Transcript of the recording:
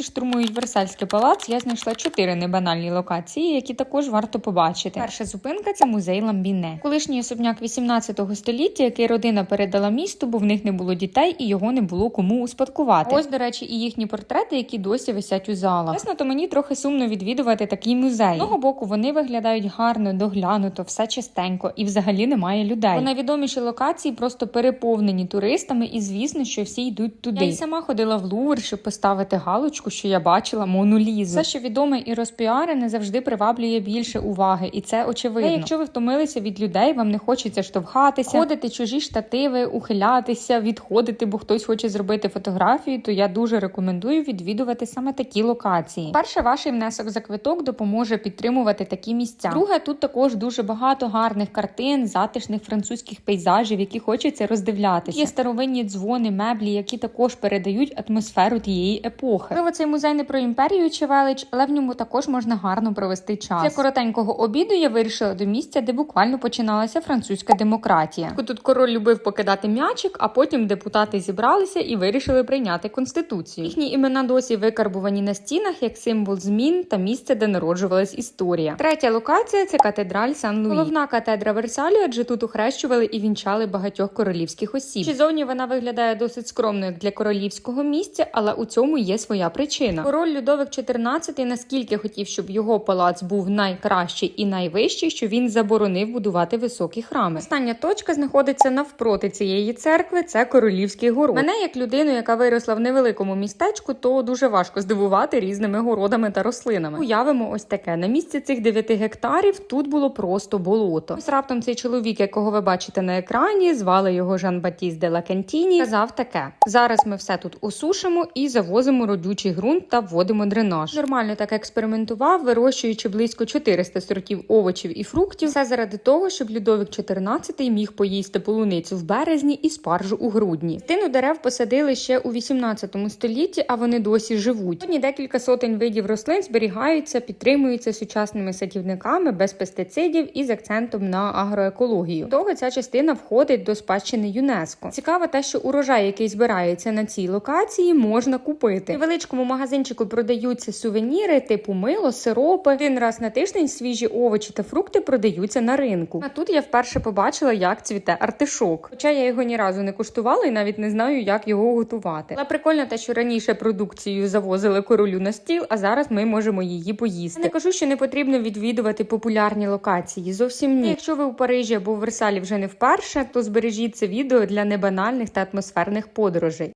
нарешті штурмують Версальський палац, я знайшла чотири небанальні локації, які також варто побачити. Перша зупинка це музей Ламбіне, колишній особняк 18 століття, який родина передала місту, бо в них не було дітей і його не було кому успадкувати. Ось, до речі, і їхні портрети, які досі висять у залах. Чесно, то мені трохи сумно відвідувати такий музей. З одного боку вони виглядають гарно, доглянуто, все чистенько і взагалі немає людей. Бо найвідоміші локації просто переповнені туристами, і звісно, що всі йдуть туди. Я й сама ходила в Лувр, щоб поставити галочку, що я бачила Мону Лізу. Все, що відоме і розпіарене, завжди приваблює більше уваги, і це очевидно. Та якщо ви втомилися від людей, вам не хочеться штовхатися, ходити чужі штативи, ухилятися, відходити, бо хтось хоче зробити фотографію, то я дуже рекомендую відвідувати саме такі локації. Перше, ваш внесок за квиток допоможе підтримувати такі місця. Друге, тут також дуже багато гарних картин, затишних французьких пейзажів, які хочеться роздивлятися. Є старовинні дзвони, меблі, які також передають атмосферу тієї епохи. Можливо, цей музей не про імперію чи велич, але в ньому також можна гарно провести час. Для коротенького обіду я вирішила до місця, де буквально починалася французька демократія. Тут король любив покидати м'ячик, а потім депутати зібралися і вирішили прийняти конституцію. Їхні імена досі викарбувані на стінах як символ змін та місце, де народжувалась історія. Третя локація це катедраль Сан Луї. Головна катедра Версалю, адже тут ухрещували і вінчали багатьох королівських осіб. Чи зовні вона виглядає досить скромно як для королівського місця, але у цьому є своя причина. Король Людовик XIV наскільки хотів, щоб його палац був найкращий і найвищий, що він заборонив будувати високі храми. Остання точка знаходиться навпроти цієї церкви. Це королівський город. Мене, як людину, яка виросла в невеликому містечку, то дуже важко здивувати різними городами та рослинами. Уявимо ось таке: на місці цих 9 гектарів тут було просто болото. Ось раптом цей чоловік, якого ви бачите на екрані, звали його Жан Батіс де Лакентіні, казав таке: зараз ми все тут осушимо і завозимо родючий ґрунт та вводимо дренаж. Нормально так експериментував, вирощуючи близько 400 сортів овочів і фруктів. Все заради того, щоб Людовик XIV міг поїсти полуницю в березні і спаржу у грудні. Тину дерев посадили ще у 18 столітті, а вони досі живуть. Сьогодні декілька сотень видів рослин зберігаються, підтримуються сучасними садівниками без пестицидів і з акцентом на агроекологію. Того ця частина входить до спадщини ЮНЕСКО. Цікаво те, що урожай, який збирається на цій локації, можна купити. Невеличкому магазинчику продаються сувеніри, типу мило, сиропи. Один раз на тиждень свіжі овочі та фрукти продаються на ринку. А тут я вперше побачила, як цвіте артишок. Хоча я його ні разу не куштувала і навіть не знаю, як його готувати. Але прикольно те, що раніше продукцію завозили королю на стіл, а зараз ми можемо її поїсти. Я не кажу, що не потрібно відвідувати популярні локації. Зовсім ні. Якщо ви у Парижі або в Версалі вже не вперше, то збережіть це відео для небанальних та атмосферних подорожей.